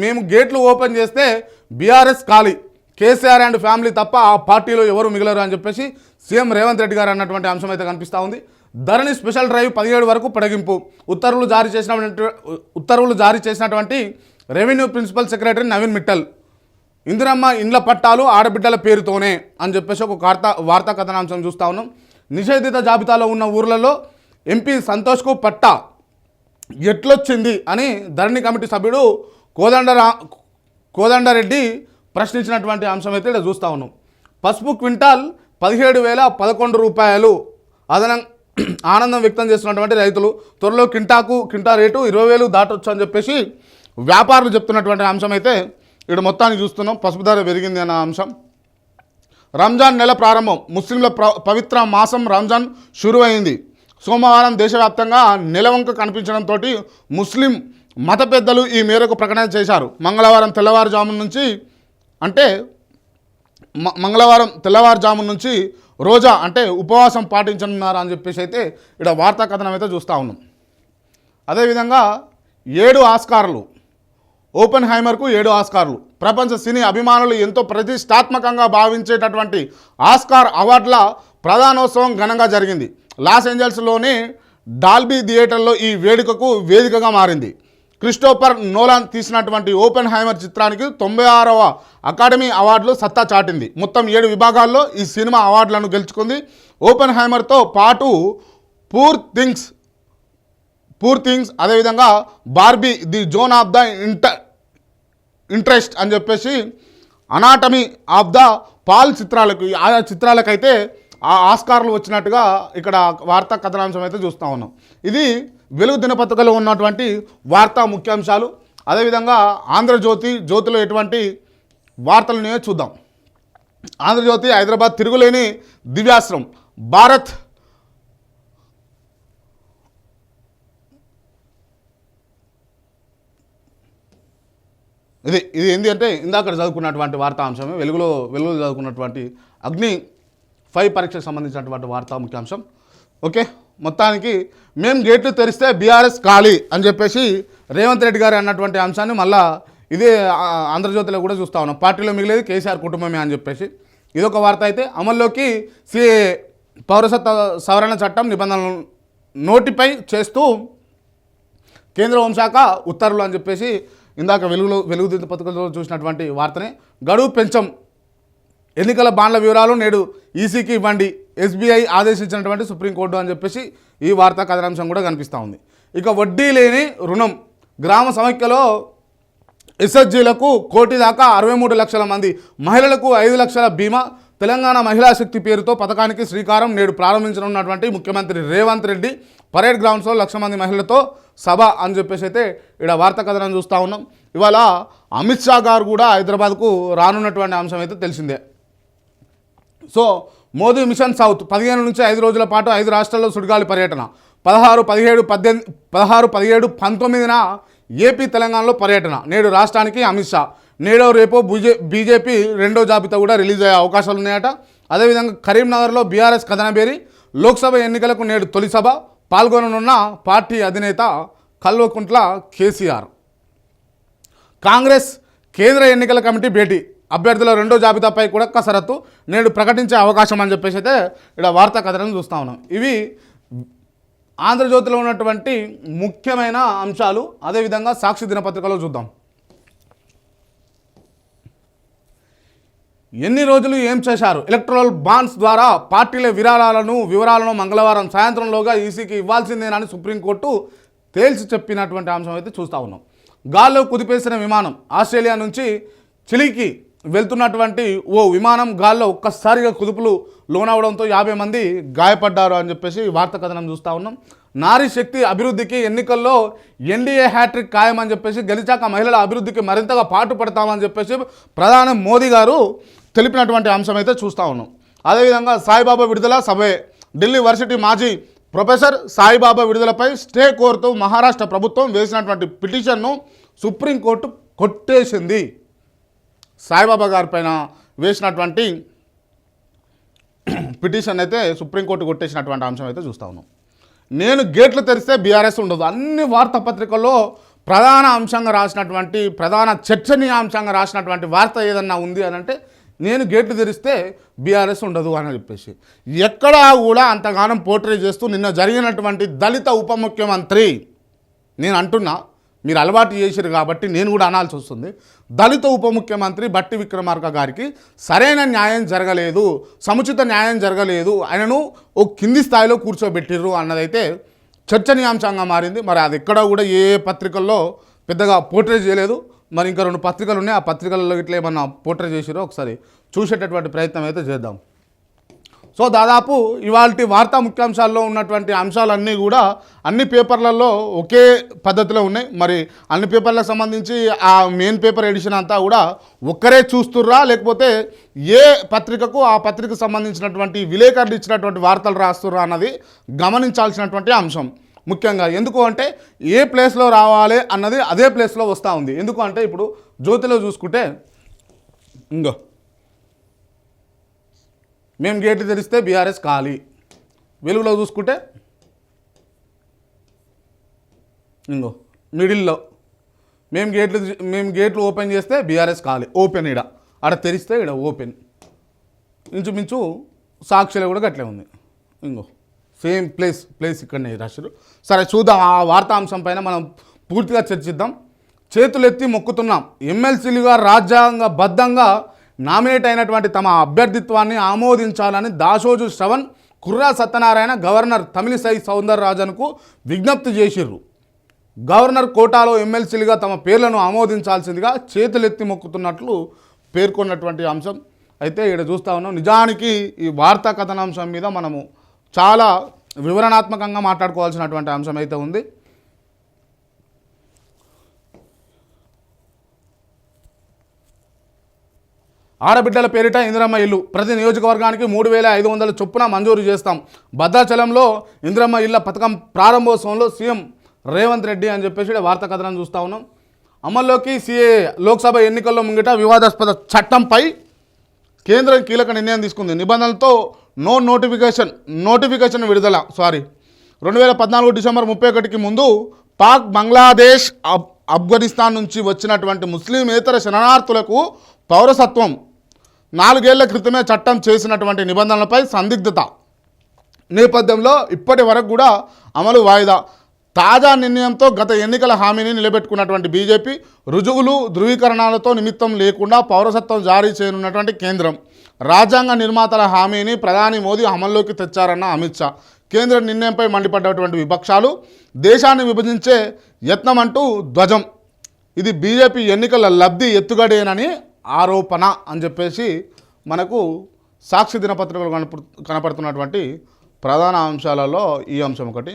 మేము గేట్లు ఓపెన్ చేస్తే బీఆర్ఎస్ ఖాళీ. కేసీఆర్ అండ్ ఫ్యామిలీ తప్ప ఆ పార్టీలో ఎవరు మిగలరు అని చెప్పేసి సీఎం రేవంత్ రెడ్డి గారు అన్నటువంటి అంశం అయితే కనిపిస్తూ ఉంది. ధరణి స్పెషల్ డ్రైవ్ పదిహేడు వరకు పొడిగింపు. ఉత్తర్వులు జారీ చేసినటువంటి ఉత్తర్వులు జారీ చేసినటువంటి revenue principal secretary Naveen Mittal. Indiramma ఇండ్ల పట్టాలు ఆడబిడ్డల పేరుతోనే అని చెప్పేసి ఒక వార్తా వార్తా కథనాంశం చూస్తూ ఉన్నాం. నిషేధిత జాబితాలో ఉన్న ఊర్లలో ఎంపీ సంతోష్కు పట్టా. ఎట్లొచ్చింది అని ధరణి కమిటీ సభ్యుడు కోదండరా కోదండరెడ్డి ప్రశ్నించినటువంటి అంశం అయితే ఇక్కడ చూస్తూ ఉన్నాం. పసుపు క్వింటాల్ పదిహేడు వేల పదకొండు రూపాయలు. అదనం ఆనందం వ్యక్తం చేస్తున్నటువంటి రైతులు. త్వరలో కింటాకు కింటా రేటు ఇరవై వేలు దాటొచ్చు అని చెప్పేసి వ్యాపారులు చెప్తున్నటువంటి అంశం అయితే ఇక్కడ మొత్తాన్ని చూస్తున్నాం. పసుపు ధర పెరిగింది అన్న అంశం. రంజాన్ నెల ప్రారంభం. ముస్లింల పవిత్ర మాసం రంజాన్ షురువైంది. సోమవారం దేశవ్యాప్తంగా నెలవంక కనిపించడంతో ముస్లిం మత పెద్దలు ఈ మేరకు ప్రకటన చేశారు. మంగళవారం తెల్లవారుజాము నుంచి అంటే మ- మంగళవారం తెల్లవారుజాము నుంచి రోజా అంటే ఉపవాసం పాటించనున్నారు అని చెప్పేసి అయితే ఇక్కడ వార్తా కథనం అయితే చూస్తూ ఉన్నాం. అదేవిధంగా ఏడు ఆస్కార్లు ఓపెన్ హైమర్కు ఏడు ఆస్కార్లు ప్రపంచ సినీ అభిమానులు ఎంతో ప్రతిష్టాత్మకంగా భావించేటటువంటి ఆస్కార్ అవార్డుల ప్రధానోత్సవం ఘనంగా జరిగింది. లాస్ ఏంజల్స్లోని డాల్బీ థియేటర్లో ఈ వేడుకకు వేదికగా మారింది. క్రిస్టోఫర్ నోలాన్ తీసినటువంటి ఓపెన్ హైమర్ చిత్రానికి తొంభై ఆరవ అకాడమీ అవార్డులు సత్తా చాటింది. మొత్తం ఏడు విభాగాల్లో ఈ సినిమా అవార్డులను గెలుచుకుంది. ఓపెన్ హైమర్తో పాటు పూర్ థింగ్స్ పూర్ థింగ్స్ అదేవిధంగా Barbie the zone of the inter interest అని చెప్పేసి అనాటమీ ఆఫ్ ద పాల్ చిత్రాలకు ఆ ఆయా చిత్రాలకైతే ఆ ఆస్కార్లు వచ్చినట్టుగా ఇక్కడ వార్తా కథనాంశం అయితే చూస్తూ ఉన్నాం. ఇది వెలుగు దినపత్రికలో ఉన్నటువంటి వార్తా ముఖ్యాంశాలు అదేవిధంగా ఆంధ్రజ్యోతి జ్యోతిలో ఎటువంటి వార్తలనే చూద్దాం. ఆంధ్రజ్యోతి హైదరాబాద్ తిరుగులేని దివ్యాశ్రం భారత్ ఇది ఇది ఏంటి అంటే ఇందాక చదువుకున్నటువంటి వార్తా అంశమే వెలుగులో వెలుగులో చదువుకున్నటువంటి అగ్ని ఫైవ్ పరీక్షకు సంబంధించినటువంటి వార్తా ముఖ్యాంశం. ఓకే? మొత్తానికి మేము గేట్లు తెరిస్తే బీఆర్ఎస్ ఖాళీ అని చెప్పేసి రేవంత్ రెడ్డి గారు అన్నటువంటి అంశాన్ని మళ్ళా ఇదే ఆంధ్రజ్యోతిలో కూడా చూస్తా ఉన్నాం. పార్టీలో మిగిలేదు కేసీఆర్ కుటుంబమే అని చెప్పేసి. ఇదొక వార్త అయితే అమల్లోకి సి పౌరసత్వ సవరణ చట్టం నిబంధనలు నోటిఫై చేస్తూ కేంద్ర హోంశాఖ ఉత్తర్వులు అని చెప్పేసి ఇందాక వెలుగులో వెలుగు దిద్దు పథకంలో చూసినటువంటి వార్తనే గడువు పెంచం. ఎన్నికల బాండ్ల వివరాలు నేడు ఈసీకి ఇవ్వండి. ఎస్బీఐ ఆదేశించినటువంటి సుప్రీంకోర్టు అని చెప్పేసి ఈ వార్తా కథనాంశం కూడా కనిపిస్తూ ఉంది. ఇక వడ్డీ లేని రుణం. గ్రామ సమైక్యలో ఎస్ఎస్జీలకు కోటి దాకా అరవై మూడు లక్షల మంది మహిళలకు ఐదు లక్షల బీమా. తెలంగాణ మహిళా శక్తి పేరుతో పథకానికి శ్రీకారం నేడు ప్రారంభించనున్నటువంటి ముఖ్యమంత్రి రేవంత్ రెడ్డి. పరేడ్ గ్రౌండ్స్లో లక్ష మంది మహిళలతో సభ అని చెప్పేసి అయితే ఇక్కడ వార్తా కథనం చూస్తూ ఉన్నాం. ఇవాళ అమిత్ షా గారు కూడా హైదరాబాద్కు రానున్నటువంటి అంశం అయితే తెలిసిందే. సో మోదీ మిషన్ సౌత్ పదిహేను నుంచి ఐదు రోజుల పాటు ఐదు రాష్ట్రాల్లో సుడిగాలి పర్యటన. పదహారు పదిహేడు పద్దెనిమిది పదహారు పదిహేడు పంతొమ్మిదిన ఏపీ తెలంగాణలో పర్యటన. నేడు రాష్ట్రానికి అమిత్ షా. నేడో రేపో బీజే బీజేపీ రెండో జాబితా కూడా రిలీజ్ అయ్యే అవకాశాలు ఉన్నాయట. అదేవిధంగా కరీంనగర్లో బీఆర్ఎస్ కథనబేరి. లోక్సభ ఎన్నికలకు నేడు తొలి సభ. పాల్గొననున్న పార్టీ అధినేత కల్వకుంట్ల కేసీఆర్. కాంగ్రెస్ కేంద్ర ఎన్నికల కమిటీ భేటీ. అభ్యర్థుల రెండో జాబితాపై కూడా కసరత్తు. నేడు ప్రకటించే అవకాశం అని చెప్పేసి అయితే ఇక్కడ వార్తా కథనం చూస్తూ ఉన్నాం. ఇవి ఆంధ్రజ్యోతిలో ఉన్నటువంటి ముఖ్యమైన అంశాలు. అదేవిధంగా సాక్షి దినపత్రికలో చూద్దాం. ఎన్ని రోజులు ఏం చేశారు? ఎలక్ట్రల్ బాండ్స్ ద్వారా పార్టీల విరాళాలను వివరాలను మంగళవారం సాయంత్రంలోగా ఈసీకి ఇవ్వాల్సిందేనని సుప్రీంకోర్టు తేల్చి చెప్పినటువంటి అంశం అయితే చూస్తూ ఉన్నాం. గాల్లో కుదిపేసిన విమానం ఆస్ట్రేలియా నుంచి చిలీకి వెళ్తున్నటువంటి ఓ విమానం గాల్లో ఒక్కసారిగా కుదుపులు లోనవడంతో యాభై మంది గాయపడ్డారు అని చెప్పేసి వార్త కథనం చూస్తూ ఉన్నాం. నారీ శక్తి అభివృద్ధికి ఎన్నికల్లో ఎన్డీఏ హ్యాట్రిక్ ఖాయమని చెప్పేసి గెలిచాక మహిళల అభివృద్ధికి మరింతగా పాటు పడతామని చెప్పేసి ప్రధాని మోదీ గారు తెలిపినటువంటి అంశం అయితే చూస్తూ ఉన్నాం. అదేవిధంగా సాయిబాబా విడుదల సభే. ఢిల్లీ వర్సిటీ మాజీ ప్రొఫెసర్ సాయిబాబా విడుదలపై స్టే కోరుతూ మహారాష్ట్ర ప్రభుత్వం వేసినటువంటి పిటిషన్ను సుప్రీంకోర్టు కొట్టేసింది. సాయిబాబా గారి పైన వేసినటువంటి పిటిషన్ అయితే సుప్రీంకోర్టు కొట్టేసినటువంటి అంశం అయితే చూస్తా ఉన్నాం. నేను గేట్లు తెరిస్తే బీఆర్ఎస్ ఉండదు. అన్ని వార్తాపత్రికల్లో ప్రధాన అంశంగా రాసినటువంటి ప్రధాన చర్చనీయాంశంగా రాసినటువంటి వార్త ఏదన్నా ఉంది అని అంటే నేను గేట్లు తెరిస్తే బీఆర్ఎస్ ఉండదు అని చెప్పేసి. ఎక్కడా కూడా అంతగానం పోర్ట్రే చేస్తూ నిన్న జరిగినటువంటి దళిత ఉప ముఖ్యమంత్రి నేను అంటున్నా మీరు అలవాటు చేశారు కాబట్టి నేను కూడా అనాల్సి వస్తుంది. దళిత ఉప ముఖ్యమంత్రి బట్టి విక్రమార్క గారికి సరైన న్యాయం జరగలేదు సముచిత న్యాయం జరగలేదు ఆయనను ఓ కింది స్థాయిలో కూర్చోబెట్టిర్రు అన్నదైతే చర్చనీయాంశంగా మారింది. మరి అది ఎక్కడ కూడా ఏ పత్రికల్లో పెద్దగా పోర్ట్రేట్ చేయలేదు. మరి ఇంకా రెండు పత్రికలు ఉన్నాయి. ఆ పత్రికల్లో ఇట్లా ఏమన్నా పోర్ట్రేట్ చేసిరో ఒకసారి చూసేటటువంటి ప్రయత్నం అయితే చేద్దాం. సో దాదాపు ఇవాళ వార్తా ముఖ్యాంశాల్లో ఉన్నటువంటి అంశాలన్నీ కూడా అన్ని పేపర్లలో ఒకే పద్ధతిలో ఉన్నాయి. మరి అన్ని పేపర్లకు సంబంధించి ఆ మెయిన్ పేపర్ ఎడిషన్ అంతా కూడా ఒక్కరే చూస్తుర్రా? లేకపోతే ఏ పత్రికకు ఆ పత్రికకు సంబంధించినటువంటి విలేకరులు ఇచ్చినటువంటి వార్తలు రాస్తుర్రా అన్నది గమనించాల్సినటువంటి అంశం ముఖ్యంగా. ఎందుకు అంటే ఏ ప్లేస్లో రావాలి అన్నది అదే ప్లేస్లో వస్తూ ఉంది. ఎందుకు అంటే ఇప్పుడు జ్యోతిలో చూసుకుంటే ఇంకో మేము గేట్లు తెరిస్తే బీఆర్ఎస్ ఖాళీ. వెలుగులో చూసుకుంటే ఇంకో మిడిల్లో. మేము గేట్లు మేము గేట్లు ఓపెన్ చేస్తే బీఆర్ఎస్ ఖాళీ. ఓపెన్ ఇడ ఆడ తెరిస్తే ఇడ ఓపెన్. ఇంచుమించు సాక్షిలో కూడా గట్లే ఉంది. ఇంకో సేమ్ ప్లేస్ ప్లేస్ ఇక్కడనే రాశారు సరే చూద్దాం ఆ వార్తాంశం పైన మనం పూర్తిగా చర్చిద్దాం. చేతులెత్తి మొక్కుతున్నాం. ఎమ్మెల్సీలుగా రాజ్యాంగబద్ధంగా నామినేట్ అయినటువంటి తమ అభ్యర్థిత్వాన్ని ఆమోదించాలని దాసోజు శ్రవణ్ కుర్రా సత్యనారాయణ గవర్నర్ తమిళిసై సౌందరరాజన్కు విజ్ఞప్తి చేసిర్రు. గవర్నర్ కోటాలో ఎమ్మెల్సీలుగా తమ పేర్లను ఆమోదించాల్సిందిగా చేతులెత్తి మొక్కుతున్నట్లు పేర్కొన్నటువంటి అంశం. అయితే ఇక్కడ చూస్తా ఉన్నాం. నిజానికి ఈ వార్తా కథనాంశం మీద మనము చాలా వివరణాత్మకంగా మాట్లాడుకోవాల్సినటువంటి అంశం అయితే ఉంది. ఆడబిడ్డల పేరిట ఇందిరమ్మ ఇల్లు. ప్రతి నియోజకవర్గానికి మూడు వేల ఐదు వందల చొప్పున మంజూరు చేస్తాం. భద్రాచలంలో ఇందిరమ్మ ఇళ్ళ పథకం ప్రారంభోత్సవంలో సీఎం రేవంత్ రెడ్డి అని చెప్పేసి వార్త వార్తా కథనం చూస్తూ ఉన్నాం. అమల్లోకి సీఏ లోక్సభ ఎన్నికల్లో ముంగిట వివాదాస్పద చట్టంపై కేంద్రం కీలక నిర్ణయం తీసుకుంది. నిబంధనలతో నో నోటిఫికేషన్ నోటిఫికేషన్ విడుదల సారీ రెండు వేల పద్నాలుగు డిసెంబర్ ముప్పై ఒకటికి ముందు పాక్ బంగ్లాదేశ్ అఫ్ఘనిస్తాన్ ఆఫ్ఘనిస్తాన్ నుంచి వచ్చినటువంటి ముస్లిమేతర శరణార్థులకు పౌరసత్వం నాలుగేళ్ళ క్రితమే చట్టం చేసినటువంటి నిబంధనలపై సందిగ్ధత. నేపథ్యంలో ఇప్పటి వరకు కూడా అమలు వాయిదా. తాజా నిర్ణయంతో గత ఎన్నికల హామీని నిలబెట్టుకున్నటువంటి బీజేపీ రుజువులు ధృవీకరణలతో నిమిత్తం లేకుండా పౌరసత్వం జారీ చేయనున్నటువంటి కేంద్రం. రాజ్యాంగ నిర్మాతల హామీని ప్రధాని మోదీ అమల్లోకి తెచ్చారన్న అమిత్ షా. కేంద్ర నిర్ణయంపై మండిపడ్డటువంటి విపక్షాలు దేశాన్ని విభజించే యత్నం అంటూ ధ్వజం. ఇది బీజేపీ ఎన్నికల లబ్ధి ఎత్తుగడేనని ఆరోపణ అని చెప్పేసి మనకు సాక్షి దినపత్రికలు కనపడు కనపడుతున్నటువంటి ప్రధాన అంశాలలో ఈ అంశం ఒకటి.